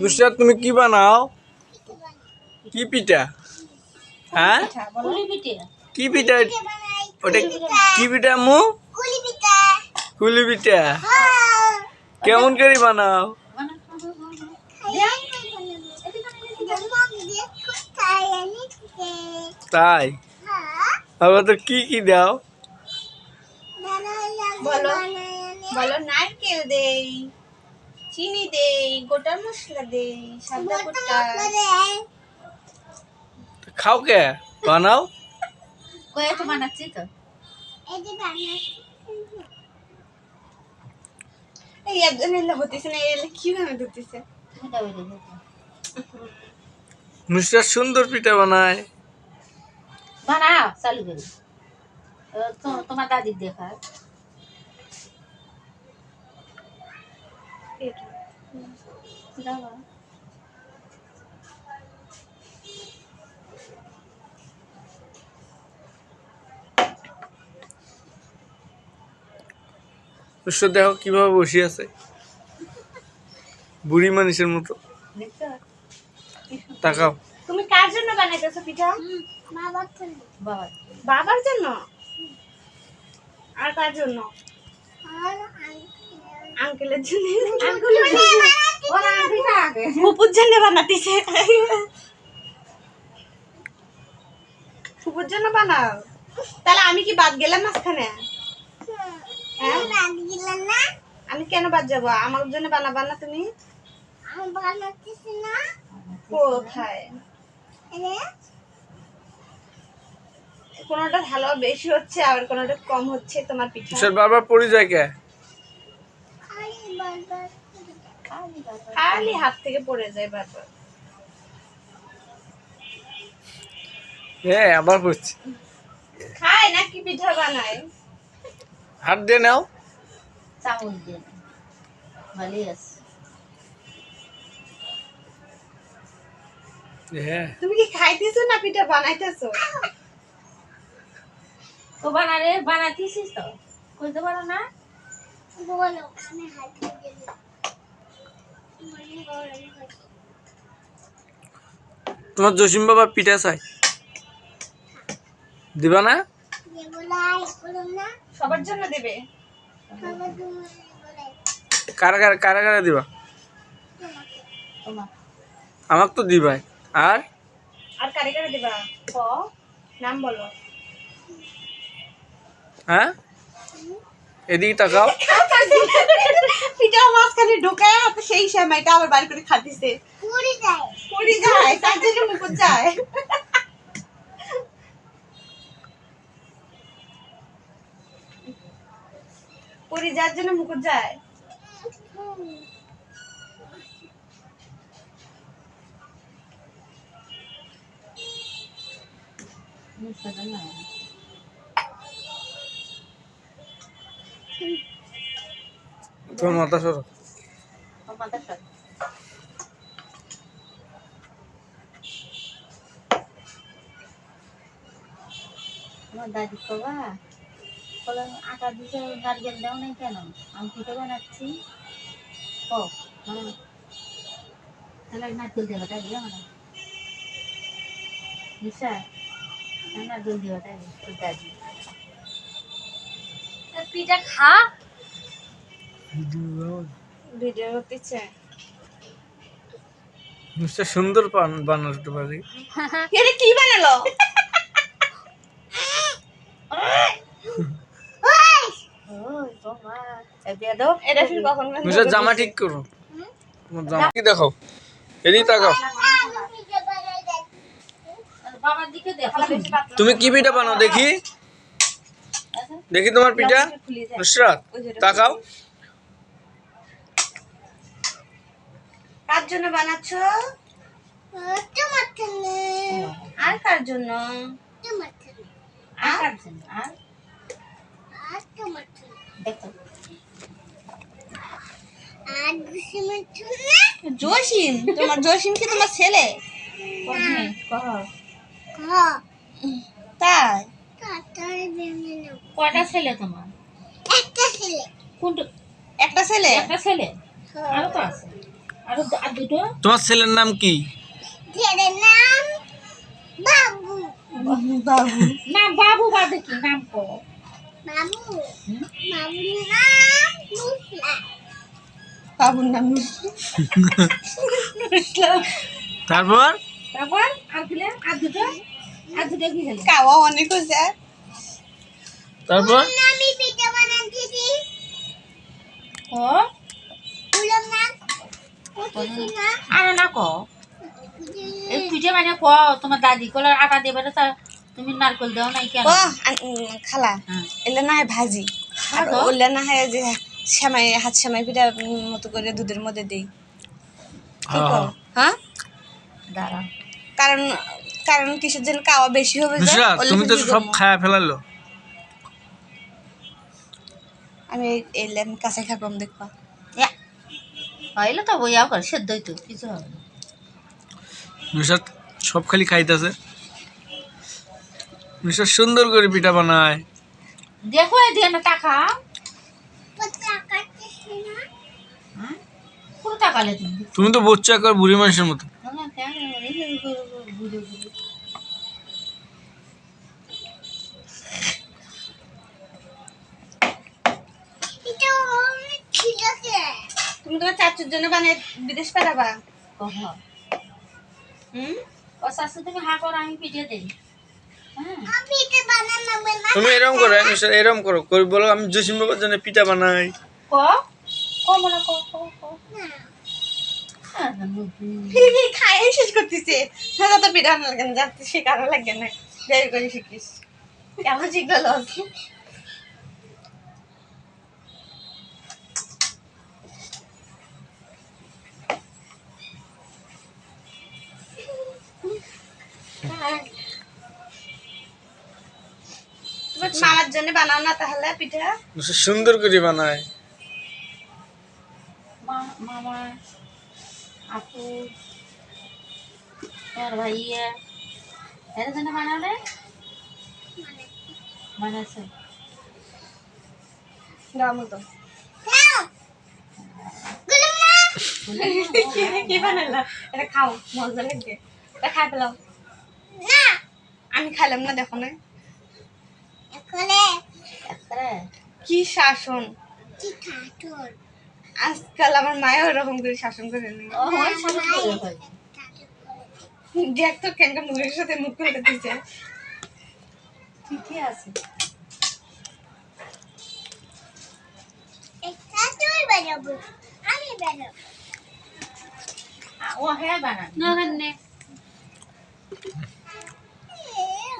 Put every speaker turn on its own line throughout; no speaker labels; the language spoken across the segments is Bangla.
নুসরাত তুমি কি বানাও? কি পিঠা? হ্যাঁ? কি পিঠা? ওটা কি পিঠা মু? কুলি পিঠা কেমন করে বানাও? তাই? আবার তো কি কি দাও?
বলো। বলো নারকেল দেই। চিনি দেই গোটা মশলা দেই সাদা গোটা
খাও কে? বানাও।
কয়ে তো বানাচ্ছি তো।
এই একজন এলে হতেছে না এলে কীভাবে ধরতেছে।
নুসরাত সুন্দর পিঠা বানায়।
বানাও চালু করে। তোমার দাদির দেখা
নুসরাত দেখো কীভাবে বসে আছে? বুড়ি মানুষের মতো।
দেখছ?
তাকাও।
তুমি কার জন্য বানাইতেছো পিঠা?
বাবা
বাবার জন্য। আর কার জন্য? আঙ্কেলের জন্য। ফুপুর জন্য বানাতেছে। ফুপুর জন্য বানাও। তাহলে আমি কি বাদ গেলাম মাঝখানে? হ্যাঁ? আমি কেন বাদ যাব? আমার জন্য বানাবা না তুমি? কোথায়? কোনোটা ভালো বেশি হচ্ছে আর কোনোটা কম হচ্ছে তোমার পিঠা।
বারবার পড়ে যায় কে?
খালি হাত থেকে পড়ে যায় বারবার।
হ্যাঁ আবার পড়ছে।
খায় নাকি পিঠা বানায়?
হাত দিয়ে নাও।
চাউল দিয়ে ভালোই আছে।
হ্যাঁ।
তুমি কি খাইতেছো না পিঠা বানাইতেছো?
তো বানারে বানাতেছিস তো। করতে পারো না?
তোমার জসিম বাবা পিঠা চাই দিবা না?
সবার জন্য দেবে।
কারা কারা কারা কারা দিবা? আমাকে তো দিবাই। আর?
আর কারে কারে দেবা? ক? নাম বলো।
হ্যাঁ? এদিকে তাকাও।
পিঠা মাঝখানে ঢোকায় হাতে সেই সময়টা আবার বাড়ি করে খাতিছে পড়ি যায় তার জন্য মুকুট যায় পড়ি যার জন্য মুকুট যায়
সেটা না।
তোমার মাথা সরো
দাদি কবা আটা দিতে নারকেল দাও নাই কেন? আমি পিঠে বানাচ্ছি। ও হ্যাঁ তাহলে নারকেল দেওয়াটা দিও না নিশা নারকেল দাদি। পিঠা খা।
ভিডিও হতেছে
মিস্টার সুন্দর পান বানাতে পারি।
এটা কি বানালো?
জামা ঠিক করো। তোমার জামা কি দেখো এদিকে তাকাও।
বাবার দিকে দেখো।
তুমি কি পিঠা বানাও দেখি? দেখি তোমার পিঠা? নুসরাত তাকাও।
কার জন্য বানাচ্ছ? আর কার জন্য?
আর আর? দেখো।
জসিম তোমার জসিম কি তোমার ছেলে? তাই?
কয়টা ছেলে তোমার? ছেলে। কোনটা
একটা ছেলে?
একটা ছেলে? আরও তো আছে। আর আর দুটো?
তোমার ছেলের নাম কি?
বাবু।
না বাবু বাদে কি? নাম কো
বাবুর নাম
তারপর?
তারপর আর দিলে আর দুটো? আর দুটো কি হলো
কাওয়া অনেক হয়েছে।
তারপর?
ও না কো এই পিঠে মানে ক তোমার দাদি কলার আটা দেবে না তুমি নারকেল দাও নাই কেন?
ও আন- উম, খালা
হ্যাঁ।
এলে না হয় ভাজি। আর
ভাজো?
ওলে না হয় যে সেমাই হাত পিঠা মতো করে দুধের মধ্যে দিই।
হ্যাঁ?
হ্যাঁ। কারণ কারণ কিসের জন্য কাওয়া বেশি হবে
তুমি তো সব? খায়া ফেলালো।
আমি এলে আমি কাছে খাবাম দেখবা।
হইলে তো বইয়াও করে সেদ্ধই তো কিছু হবে না।
নুসরাত সব খালি খাইতেছে। নুসরাত সুন্দর করে পিঠা বানায়।
দেখো এই দিয়ে না টাকা। হ্যাঁ? তুমি?
তুমি তো বচ্চা কর বুড়ি মানুষের মতো
না, কেন? এই যে এই করে করে ঘুরে ঘুরে।
তুমি তোমার চাচুর জন্য বানিয়ে বিদেশ পাঠাবা। হুম?
ও শাশু তুমি হা করো আমি পিঠে দিই। হ্যাঁ।
তুমি এরকম করো এরকম করো। করে বলো আমি জসিম বাবার জন্য পিঠা বানাই।
ক? ক মনে ক ক ক। হ্যাঁ,
খাই শেষ করতেছে। না তো পিঠা না লাগে না যাতে শেখানো লাগে না। দেরি করে শিখিস কেমন শিখলো মামার জন্য বানাও না তাহলে পিঠা?
নুসরাত সুন্দর করে বানায়।
মা- মামা আপু তোর ভাইয়া এর জন্য বানালে? বানাচ্ছে
দাও মতো। কি বানালা? এটা খাও মজা লাগবে। এটা খাই পেলাও আমি খাইলাম না দেখো না কি শাসন? আজকাল আমার মায়ের ওরকম করে শাসন করে নি দেখ তো কেন মুখের সাথে মুখ করে দিচ্ছে
ঠিকই আছে। আ, ও হ্যাঁ বানান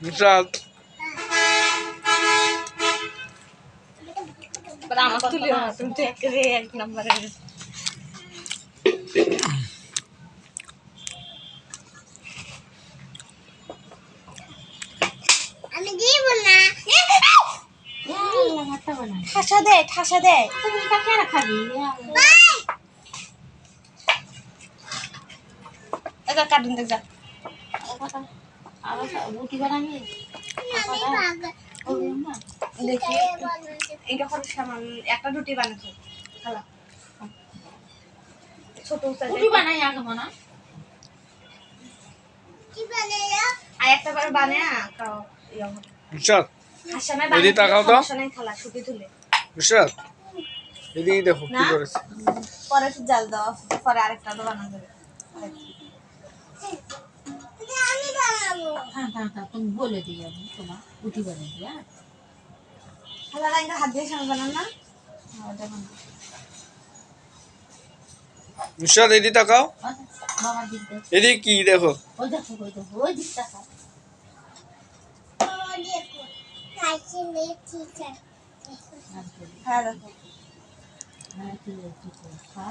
নুসরাত
আমি দিব না।
ঠাসা দে ঠাসা দে।
খাবি?
এটা দেখ যা। দেখি এটা একটা রুটি বানাচ্ছে খালা ছোট
রুটি বানাই আগে।
আর একটা বার বানিয়ে খাও
তাকাও তো।
খালা শুকিয়ে তুলে
এদিকে দেখো কি করেছে
পরে জাল দাও পরে আরেকটা তো বানানো যাবে
হ্যাঁ, হ্যাঁ, হ্যাঁ, তুমি বলে দিই আমি তোমার রুটি বানাই দিই, হ্যাঁ?
খালা রাইঙ্গা হাত দিয়ে সামনে বানান না হ্যাঁ।
নুসরাত এদিকে তাকাও। এদিকে কি দেখো
ওই দেখো, ওই দেখো, ওই দিকটা খাও।
হ্যাঁ দেখো
নারকেলের পিঠে খা